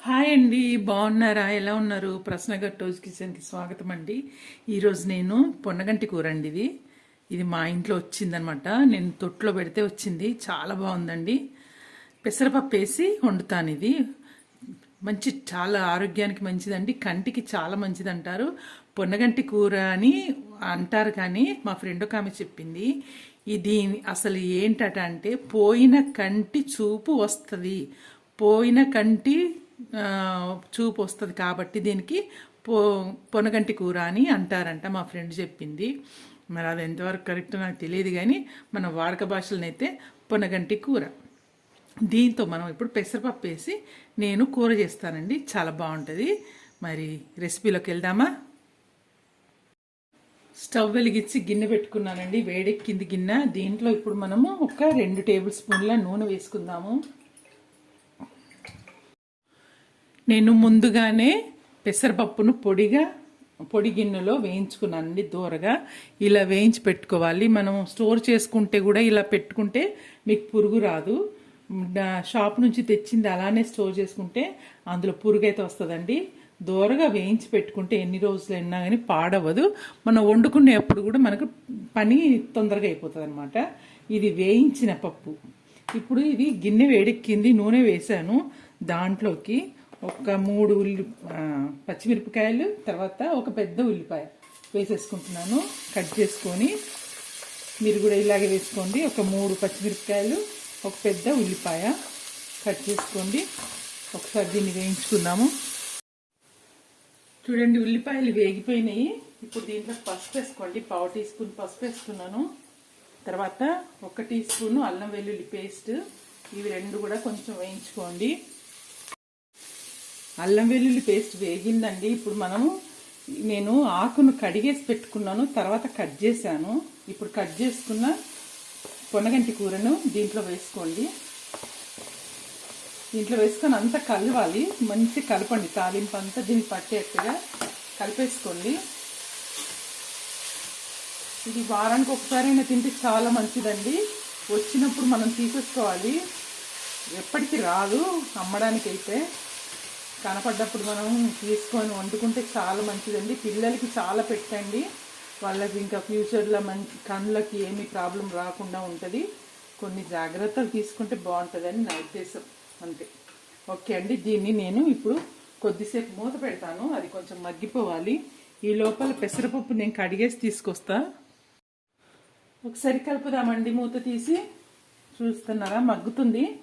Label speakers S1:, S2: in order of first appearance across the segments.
S1: Hi అండి బాగున్నారా? ఎలా ఉన్నారు? ప్రశ్న గట్టోజ్ కిచెన్కి స్వాగతం అండి. ఈరోజు నేను పొన్నగంటి కూర అండి ఇది. ఇది మా ఇంట్లో వచ్చిందనమాట. నేను తొట్లో పెడితే వచ్చింది. చాలా బాగుందండి. పెసరపప్పు వేసి వండుతాను ఇది. మంచి చాలా ఆరోగ్యానికి మంచిదండి. కంటికి చాలా మంచిది అంటారు పొన్నగంటి కూర అని అంటారు కానీ మా ఫ్రెండ్ ఒక ఆమె చెప్పింది. ఇది అసలు ఏంటట అంటే పోయిన కంటి చూపు వస్తుంది. పోయిన కంటి చూపు వస్తుంది కాబట్టి దీనికి పో పొనగంటి కూర అని అంటారంట మా ఫ్రెండ్ చెప్పింది. మరి అది ఎంతవరకు కరెక్ట్ నాకు తెలియదు కానీ మన వాడక భాషలనైతే పొనగంటి కూర. దీంతో మనం ఇప్పుడు పెసరపప్పు వేసి నేను కూర చేస్తానండి. చాలా బాగుంటుంది. మరి రెసిపీలోకి వెళ్దామా? స్టవ్ వెలిగించి గిన్నె పెట్టుకున్నానండి. వేడెక్కింది గిన్నె. దీంట్లో ఇప్పుడు మనము ఒక రెండు టేబుల్ స్పూన్ల నూనె వేసుకుందాము. నేను ముందుగానే పెసరపప్పును పొడిగా పొడి గిన్నెలో వేయించుకున్నానండి దూరగా ఇలా వేయించి పెట్టుకోవాలి. మనం స్టోర్ చేసుకుంటే కూడా ఇలా పెట్టుకుంటే మీకు పురుగు రాదు. షాప్ నుంచి తెచ్చింది అలానే స్టోర్ చేసుకుంటే అందులో పురుగు అయితే వస్తుందండి. దూరగా వేయించి పెట్టుకుంటే ఎన్ని రోజులు అయినా కానీ పాడవదు మనం వండుకునేప్పుడు కూడా మనకు పని తొందరగా అయిపోతుంది అనమాట ఇది వేయించిన పప్పు. ఇప్పుడు ఇది గిన్నె వేడెక్కింది నూనె వేసాను దాంట్లోకి. ఒక మూడు ఉల్లి పచ్చిమిరపకాయలు తర్వాత ఒక పెద్ద ఉల్లిపాయ వేసేసుకుంటున్నాను. కట్ చేసుకొని మీరు కూడా ఇలాగే వేసుకోండి. ఒక మూడు పచ్చిమిరపకాయలు ఒక పెద్ద ఉల్లిపాయ కట్ చేసుకోండి. ఒకసారి దీన్ని వేయించుకుందాము. చూడండి ఉల్లిపాయలు వేగిపోయినాయి. ఇప్పుడు దీంట్లో పసుపు వేసుకోండి. పావు టీ స్పూన్ పసుపు వేసుకున్నాను. తర్వాత ఒక టీ స్పూన్ అల్లం వెల్లుల్లి పేస్ట్. ఇవి రెండు కూడా కొంచెం వేయించుకోండి. అల్లం వెల్లుల్లి పేస్ట్ వేగిందండి. ఇప్పుడు మనము నేను ఆకును కడిగేసి పెట్టుకున్నాను తర్వాత కట్ చేశాను. ఇప్పుడు కట్ చేసుకున్న పొనగంటి కూరను దీంట్లో వేసుకోండి. దీంట్లో వేసుకొని అంతా కలవాలి మంచి కలపండి. తాలింపు అంతా దీన్ని పట్టేట్టుగా కలిపేసుకోండి. ఇది వారానికి ఒకసారైనా తింటే చాలా మంచిదండి. వచ్చినప్పుడు మనం తీసేసుకోవాలి. ఎప్పటికీ రాదు అమ్మడానికి అయితే కనపడ్డప్పుడు మనం తీసుకొని వండుకుంటే చాలా మంచిదండి. పిల్లలకి చాలా పెట్టండి. వాళ్ళకి ఇంకా ఫ్యూచర్లో మంచి కళ్ళకి ఏమీ ప్రాబ్లం రాకుండా ఉంటుంది. కొన్ని జాగ్రత్తలు తీసుకుంటే బాగుంటుందని నా ఉద్దేశం. అంతే. ఓకే అండి. దీన్ని నేను ఇప్పుడు కొద్దిసేపు మూత పెడతాను. అది కొంచెం మగ్గిపోవాలి. ఈ లోపల పెసరపప్పు నేను కడిగేసి తీసుకొస్తా. ఒకసారి కలుపుదామండి మూత తీసి. చూస్తున్నారా? మగ్గుతుంది.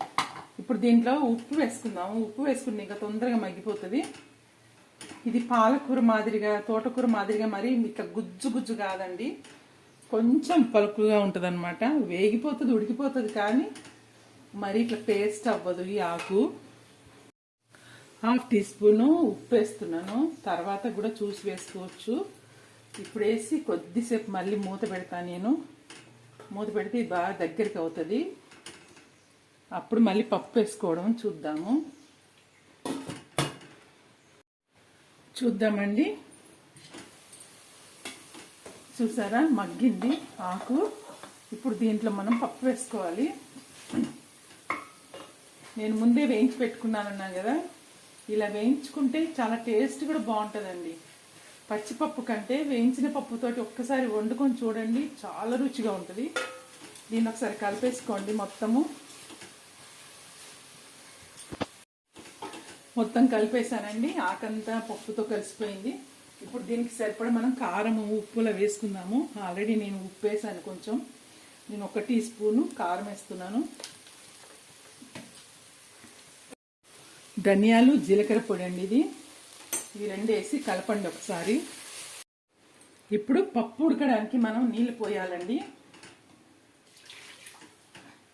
S1: ఇప్పుడు దీంట్లో ఉప్పు వేసుకుందాము ఉప్పు వేసుకుంటే ఇంకా తొందరగా మగ్గిపోతుంది. ఇది పాలకూర మాదిరిగా తోటకూర మాదిరిగా మరి ఇట్లా గుజ్జు గుజ్జు కాదండి. కొంచెం పలుకుగా ఉంటుంది అనమాట వేగిపోతుంది ఉడికిపోతుంది కానీ మరి ఇట్లా పేస్ట్ అవ్వదు ఈ ఆకు. హాఫ్ టీ స్పూన్ ఉప్పు వేస్తున్నాను. తర్వాత కూడా చూసి వేసుకోవచ్చు. ఇప్పుడు వేసి కొద్దిసేపు మళ్ళీ మూత పెడతాను నేను. మూత పెడితే బాగా దగ్గరికి అవుతుంది. అప్పుడు మళ్ళీ పప్పు వేసుకోవడం చూద్దాము. చూద్దామండి. చూసారా? మగ్గింది ఆకు. ఇప్పుడు దీంట్లో మనం పప్పు వేసుకోవాలి. నేను ముందే వేయించి పెట్టుకున్నానన్నా కదా? ఇలా వేయించుకుంటే చాలా టేస్ట్ కూడా బాగుంటుందండి. పచ్చిపప్పు కంటే వేయించిన పప్పుతోటి ఒక్కసారి వండుకొని చూడండి. చాలా రుచిగా ఉంటుంది. దీన్ని ఒకసారి కలిపేసుకోండి మొత్తము. మొత్తం కలిపేసానండి ఆకంతా పప్పుతో కలిసిపోయింది. ఇప్పుడు దీనికి సరిపడా మనం కారం ఉప్పులా వేసుకుందాము. ఆల్రెడీ నేను ఉప్పు వేసాను కొంచెం. నేను ఒక టీ స్పూను కారం వేస్తున్నాను. ధనియాలు జీలకర్ర పొడి అండి ఇది. ఇవి రెండు వేసి కలపండి ఒకసారి. ఇప్పుడు పప్పు ఉడకడానికి మనం నీళ్ళు పోయాలండి.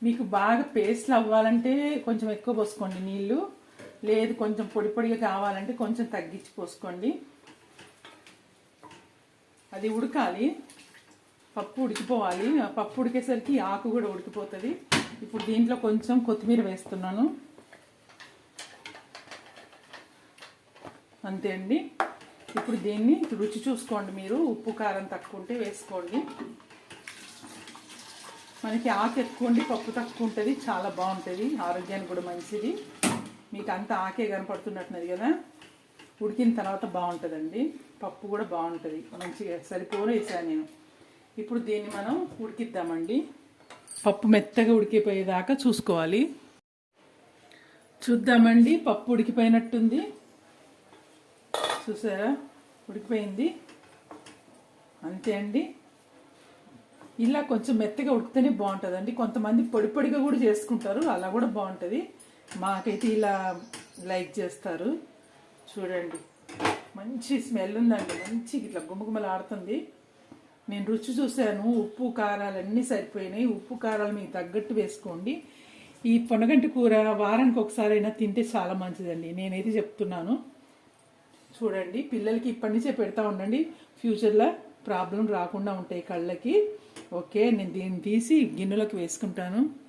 S1: మీకు బాగా పేస్ట్లు అవ్వాలంటే కొంచెం ఎక్కువ పోసుకోండి నీళ్ళు. లేదు కొంచెం పొడి పొడిగా కావాలంటే కొంచెం తగ్గించి పోసుకోండి. అది ఉడకాలి. పప్పు ఉడికిపోవాలి. పప్పు ఉడికేసరికి ఆకు కూడా ఉడికిపోతుంది. ఇప్పుడు దీంట్లో కొంచెం కొత్తిమీర వేస్తున్నాను. అంతే అండి. ఇప్పుడు దీన్ని రుచి చూసుకోండి మీరు. ఉప్పు కారం తక్కువ ఉంటే వేసుకోండి. మనకి ఆకు ఎక్కువ ఉండి పప్పు తక్కువ ఉంటుంది. చాలా బాగుంటుంది. ఆరోగ్యానికి కూడా మంచిది. మీకు అంత ఆకే కనపడుతున్నట్టున్నది కదా? ఉడికిన తర్వాత బాగుంటుందండి. పప్పు కూడా బాగుంటుంది. మంచిగా సరిపోను వేసాను నేను. ఇప్పుడు దీన్ని మనం ఉడికిద్దామండి. పప్పు మెత్తగా ఉడికిపోయేదాకా చూసుకోవాలి. చూద్దామండి పప్పు ఉడికిపోయినట్టుంది. చూసారా? ఉడికిపోయింది. అంతే అండి. ఇలా కొంచెం మెత్తగా ఉడికితేనే బాగుంటుందండి. కొంతమంది పొడి పొడిగా కూడా చేసుకుంటారు. అలా కూడా బాగుంటుంది. మాకైతే ఇలా లైక్ చేస్తారు. చూడండి. మంచి స్మెల్ ఉందండి. మంచి ఇట్లా గుమగుమలాడుతుంది. నేను రుచి చూశాను. ఉప్పు కారాలు అన్నీ సరిపోయినాయి. ఉప్పు కారాలు మీకు తగ్గట్టు వేసుకోండి. ఈ పొనగంటి కూర వారానికి ఒకసారైనా తింటే చాలా మంచిదండి. నేనైతే చెప్తున్నాను. చూడండి. పిల్లలకి ఇప్పటి నుంచే పెడతా ఉండండి. ఫ్యూచర్లో ప్రాబ్లం రాకుండా ఉంటాయి కళ్ళకి. ఓకే. నేను దీన్ని తీసి గిన్నెలోకి వేసుకుంటాను.